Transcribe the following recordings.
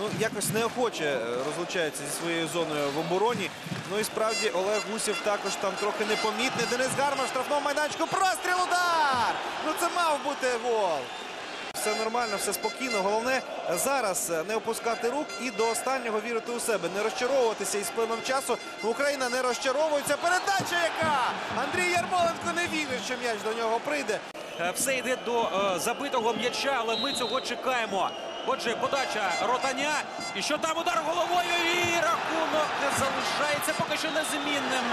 ну, якось неохоче е, розлучається зі своєю зоною в обороні. Ну і справді Олег Гусєв також там трохи непомітний. Денис Гармаш в штрафному майданчику. Простріл удар! Ну це мав бути гол. Все нормально, все спокійно. Головне зараз не опускати рук і до останнього вірити у себе, не розчаровуватися із плином часу. Україна не розчаровується. Передача яка! Андрій Ярмоленко не вірить, що м'яч до нього прийде. Е, Все йде до е, забитого м'яча, але ми цього чекаємо. Отже, подача ротаня. І що там удар головою? І рахунок залишається поки що незмінним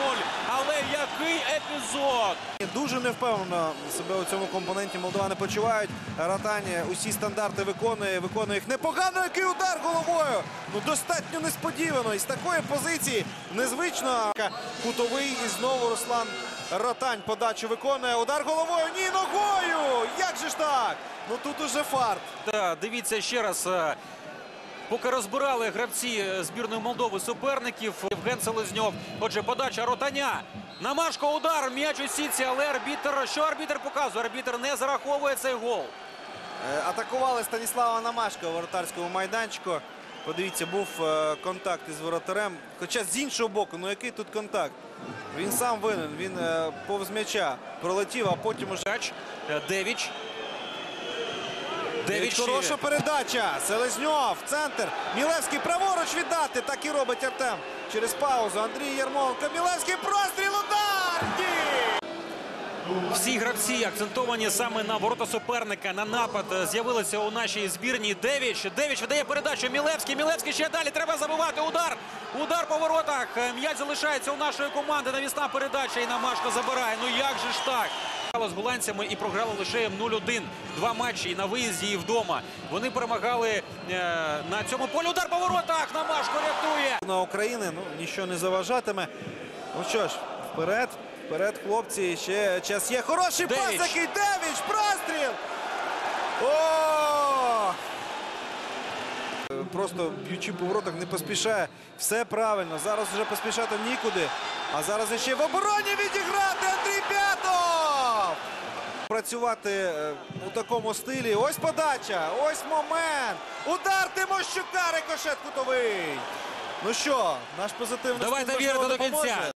0-0. Але який епізод! Дуже невпевнено себе у цьому компоненті молдовани почувають. Ратані усі стандарти виконує, виконує їх непогано. Який удар головою! Ну достатньо несподівано. І з такої позиції незвично. Кутовий і знову Руслан Ротань подачу виконує. Удар головою. Ні, ногою! Як же ж так? Ну тут уже фарт. Та дивіться ще раз. е, Поки розбирали гравці е, збірної Молдови суперників, Євген Селезньов. Отже, подача ротаня. Намашко удар, м'яч у сітці, але арбітр. Що арбітр показує? Арбітр не зараховує цей гол. Е, Атакували Станіслава Намашка у воротарському майданчику. Подивіться, був е, контакт із воротарем. Хоча з іншого боку, ну який тут контакт? Він сам винен, він е, повз м'яча пролетів, а потім уже. Девіч. Девіч. Хороша передача. Селезньов, центр. Мілевський праворуч віддати. Так і робить Артем. Через паузу. Андрій Ярмоленко. Мілевський простріл. Всі гравці акцентовані саме на ворота суперника. На напад е, з'явилися у нашій збірні. Девіч. Девіч видає передачу. Мілевський. Мілевський ще далі. Треба забивати. Удар. Удар по воротах. Е, М'яч залишається у нашої команди. Навісна передача. І Намашко забирає. Ну як же ж так? З голландцями і програла лише 0-1. Два матчі і на виїзді, і вдома. Вони перемагали е, на цьому полі. Удар по воротах. Намашко рятує. На України ну, нічого не заважатиме. Ну що ж, вперед, вперед, хлопці. Ще час є. Хороший пас, Девіч. який Девіч, простріл! О! Просто б'ючи по воротах не поспішає. Все правильно. Зараз вже поспішати нікуди. А зараз ще в обороні відіграти Андрій П'ятов! Працювати е, у такому стилі. Ось подача, ось момент. Удар Тимощука, рикошет кутовий. Ну що, наш позитивний Давайте стиль, вірити можливо, до кінця. допоможе?